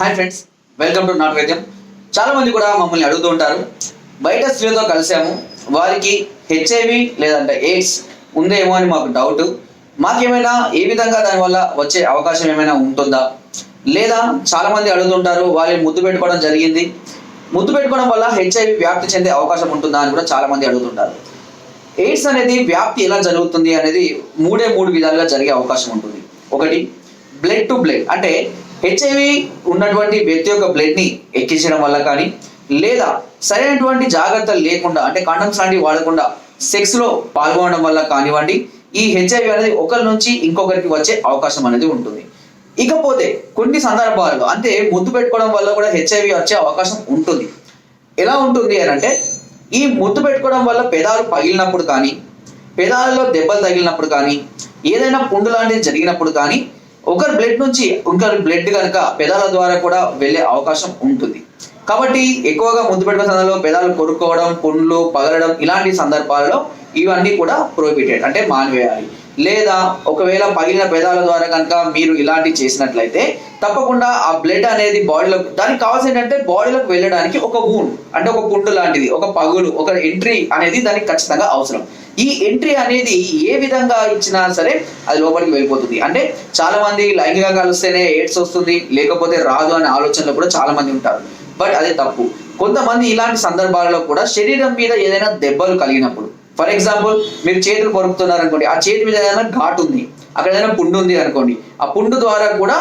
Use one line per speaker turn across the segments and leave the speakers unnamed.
Hi friends welcome to నాట్ వైద్యం చాలామంది కూడా మమ్మల్ని అడుగుతూ ఉంటారు. బయట స్త్రీలతో కలిసాము. వారికి హెచ్ఐవి లేదంటే ఎయిడ్స్ ఉందేమో అని మాకు డౌట్ మాకేమైనా ఏ విధంగా దానివల్ల వచ్చే అవకాశం ఏమైనా ఉంటుందా? లేదా చాలామంది అడుగుతుంటారు వాళ్ళని ముద్దు పెట్టుకోవడం జరిగింది. ముద్దు పెట్టుకోవడం వల్ల హెచ్ఐవి వ్యాప్తి చెందే అవకాశం ఉంటుందా అని కూడా చాలా మంది అడుగుతుంటారు ఎయిడ్స్ అనేది వ్యాప్తి ఎలా జరుగుతుంది అనేది మూడే మూడు విధాలుగా జరిగే అవకాశం ఉంటుంది. ఒకటి బ్లడ్ టు బ్లడ్ అంటే హెచ్ఐవి ఉన్నటువంటి వ్యక్తి యొక్క బ్లడ్ని ఎక్కించడం వల్ల కానీ లేదా సరైనటువంటి జాగ్రత్తలు లేకుండా అంటే కండమ్స్ లాంటివి వాడకుండా సెక్స్లో పాల్గొనడం వల్ల కానివ్వండి ఈ హెచ్ఐవి అనేది ఒకరి నుంచి ఇంకొకరికి వచ్చే అవకాశం అనేది ఉంటుంది. ఇకపోతే కొన్ని సందర్భాల్లో అంటే ముద్దు పెట్టుకోవడం వల్ల కూడా హెచ్ఐవి వచ్చే అవకాశం ఉంటుంది. ఎలా ఉంటుంది అని అంటే ఈ ముద్దు పెట్టుకోవడం వల్ల పెదాలు పగిలినప్పుడు కానీ పెదాలలో దెబ్బలు తగిలినప్పుడు కానీ ఏదైనా పుండు లాంటిది జరిగినప్పుడు కానీ ఒకరి బ్లడ్ నుంచి ఇంకొకరి బ్లడ్ కనుక పెదాల ద్వారా కూడా వెళ్ళే అవకాశం ఉంటుంది. కాబట్టి ఎక్కువగా ముద్దు పెట్టుకున్న సందర్భంలో పెదాలు కొరుక్కోవడం పుండ్లు పగలడం ఇలాంటి సందర్భాలలో ఇవన్నీ కూడా ప్రోహిబిటెడ్ అంటే మానివేయాలి. లేదా ఒకవేళ పగిలిన పెదాల ద్వారా కనుక మీరు ఇలాంటివి చేసినట్లయితే తప్పకుండా ఆ బ్లడ్ అనేది బాడీలో దానికి కావాల్సింది ఏంటంటే బాడీలోకి వెళ్ళడానికి ఒక వూన్ అంటే ఒక పుండు లాంటిది ఒక పగులు ఒక ఎంట్రీ అనేది దానికి ఖచ్చితంగా అవసరం. ఈ ఎంట్రీ అనేది ఏ విధంగా ఇచ్చినా సరే అది లోపలికి వెళ్ళిపోతుంది. అంటే చాలా మంది లైంగికంగా కలిస్తేనే ఎయిడ్స్ వస్తుంది లేకపోతే రాదు అనే ఆలోచనలో కూడా చాలా మంది ఉంటారు. బట్ అదే తప్పు. కొంతమంది ఇలాంటి సందర్భాలలో కూడా శరీరం మీద ఏదైనా దెబ్బలు కలిగినప్పుడు ఫర్ ఎగ్జాంపుల్ మీరు చేతులు కొరుకుతున్నారు అనుకోండి ఆ చేతి మీద ఏదైనా ఘాటు ఉంది అక్కడ ఏదైనా పుండు ఉంది అనుకోండి ఆ పుండు ద్వారా కూడా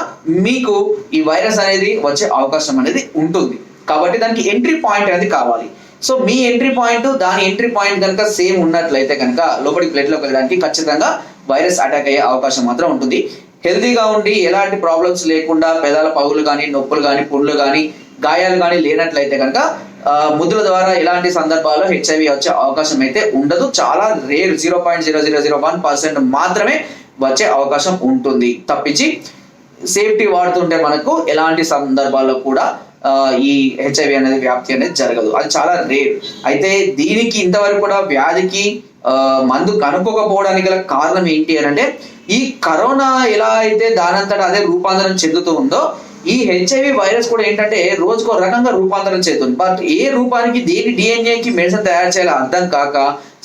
మీకు ఈ వైరస్ అనేది వచ్చే అవకాశం అనేది ఉంటుంది. కాబట్టి దానికి ఎంట్రీ పాయింట్ అనేది కావాలి. సో మీ ఎంట్రీ పాయింట్ దాని ఎంట్రీ పాయింట్ కనుక సేమ్ ఉన్నట్లయితే కనుక లోపలికి ప్లేట్లోకి వెళ్ళడానికి ఖచ్చితంగా వైరస్ అటాక్ అయ్యే అవకాశం మాత్రం ఉంటుంది. హెల్తీగా ఉండి ఎలాంటి ప్రాబ్లమ్స్ లేకుండా పెదాల పగులు కానీ నొప్పులు కానీ పుండ్లు కానీ గాయాలు కానీ లేనట్లయితే కనుక ముద్దుల ద్వారా ఎలాంటి సందర్భాల్లో హెచ్ఐవి వచ్చే అవకాశం అయితే ఉండదు. చాలా rare zero point zero zero zero one percent మాత్రమే వచ్చే అవకాశం ఉంటుంది. తప్పించి సేఫ్టీ వాడుతుంటే మనకు ఎలాంటి సందర్భాల్లో కూడా ఈ హెచ్ఐవి అనేది వ్యాప్తి అనేది జరగదు. అది చాలా రేర్ అయితే దీనికి ఇంతవరకు కూడా వ్యాధికి మందు కనుక్కోకపోవడానికి గల కారణం ఏంటి అని అంటే ఈ కరోనా ఎలా అయితే దానంతట అదే రూపాంతరం చెందుతూ ఉందో ఈ హెచ్ఐవి వైరస్ కూడా ఏంటంటే రోజుకో రకంగా రూపాంతరం చెందుతుంది బట్ ఏ రూపానికి దేని డిఎన్ఏకి మెడిసిన్ తయారు చేయాలో అర్థం కాక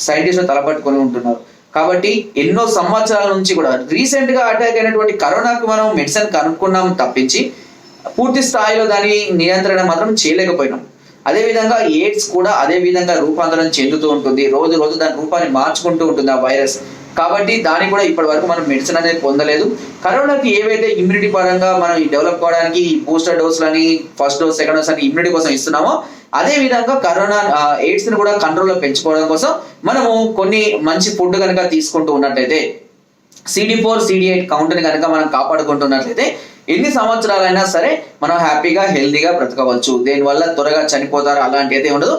సైంటిస్టులు తలపట్టుకొని ఉంటున్నారు. కాబట్టి ఎన్నో సంవత్సరాల నుంచి కూడా రీసెంట్గా అటాక్ అయినటువంటి కరోనాకు మనం మెడిసిన్ కనుక్కున్నాం తప్పించి పూర్తి స్థాయిలో దాని నియంత్రణ మాత్రం చేయలేకపోయినాం. అదే విధంగా ఎయిడ్స్ కూడా అదే విధంగా రూపాంతరం చెందుతూ ఉంటుంది. రోజు రోజు దాని రూపాన్ని మార్చుకుంటూ ఉంటుంది ఆ వైరస్. కాబట్టి దానికి కూడా ఇప్పటి వరకు మనం మెడిసిన్ అనేది పొందలేదు. కరోనాకి ఏవైతే ఇమ్యూనిటీ పరంగా మనం డెవలప్ కావడానికి ఈ బూస్టర్ డోస్లని ఫస్ట్ డోస్ సెకండ్ డోస్ అని ఇమ్యూనిటీ కోసం ఇస్తున్నామో అదే విధంగా కరోనా ఎయిడ్స్ని కూడా కంట్రోల్లో పెంచుకోవడం కోసం మనము కొన్ని మంచి ఫుడ్ కనుక తీసుకుంటూ ఉన్నట్లయితే సిడి ఫోర్ సిడి ఎయిట్ కౌంటర్ని కనుక మనం కాపాడుకుంటున్నట్లయితే ఎన్ని సంవత్సరాలైనా సరే మనం హ్యాపీగా హెల్దీగా బ్రతకవచ్చు. దీనివల్ల త్వరగా చనిపోతారు అలాంటి అయితే ఉండదు.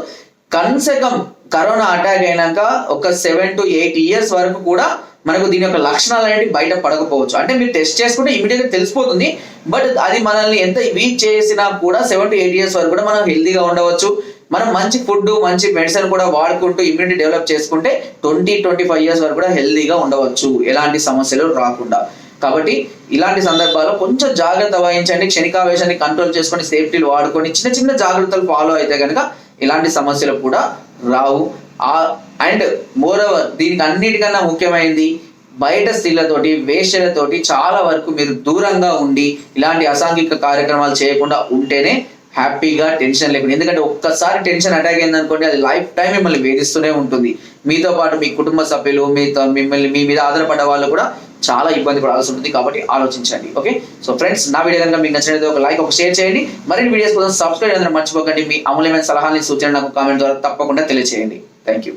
కన్సెకం కరోనా అటాక్ అయినాక ఒక సెవెన్ టు ఎయిట్ ఇయర్స్ వరకు కూడా మనకు దీని యొక్క లక్షణాలు అనేవి బయట పడకపోవచ్చు. అంటే మీరు టెస్ట్ చేసుకుంటే ఇమీడియట్గా తెలిసిపోతుంది. బట్ అది మనల్ని ఎంత వీక్ చేసినా కూడా సెవెన్ టు ఎయిట్ ఇయర్స్ వరకు కూడా మనం హెల్దీగా ఉండవచ్చు. మనం మంచి ఫుడ్ మంచి మెడిసిన్ కూడా వాడుకుంటూ ఇమ్యూనిటీ డెవలప్ చేసుకుంటే ట్వంటీ ట్వంటీ ఫైవ్ ఇయర్స్ వరకు కూడా హెల్దీగా ఉండవచ్చు. ఎలాంటి సమస్యలు రాకుండా. కాబట్టి ఇలాంటి సందర్భాల్లో కొంచెం జాగ్రత్త వహించండి క్షణికావేశాన్ని కంట్రోల్ చేసుకొని సేఫ్టీలు వాడుకొని చిన్న చిన్న జాగ్రత్తలు ఫాలో అయితే కనుక ఇలాంటి సమస్యలు కూడా రావు. అండ్ మోర్ ఓవర్ దీనికి అన్నిటికన్నా ముఖ్యమైనది బయట స్త్రీలతోటి వేషలతోటి చాలా వరకు మీరు దూరంగా ఉండి ఇలాంటి అసాంఘిక కార్యక్రమాలు చేయకుండా ఉంటేనే హ్యాపీగా టెన్షన్ లేకుండా ఎందుకంటే ఒక్కసారి టెన్షన్ అటాక్ అయింది అనుకోండి అది లైఫ్ టైం మిమ్మల్ని వేధిస్తూనే ఉంటుంది. మీతో పాటు మీ కుటుంబ సభ్యులు మీతో మిమ్మల్ని మీ మీద ఆధారపడ్డ వాళ్ళు కూడా చాలా ఇబ్బంది పడాల్సి ఉంటుంది కాబట్టి ఆలోచించండి ఓకే? సో ఫ్రెండ్స్ నా వీడియో కనుక మీకు నచ్చినది ఒక లైక్ ఒక షేర్ చేయండి. మరిన్ని వీడియోస్ కోసం సబ్స్క్రైబ్ అందరూ మర్చిపోకండి. మీ అమూల్యమైన సలహాలని సూచనలు నాకు కామెంట్ ద్వారా తప్పకుండా తెలియజేయండి థ్యాంక్ యూ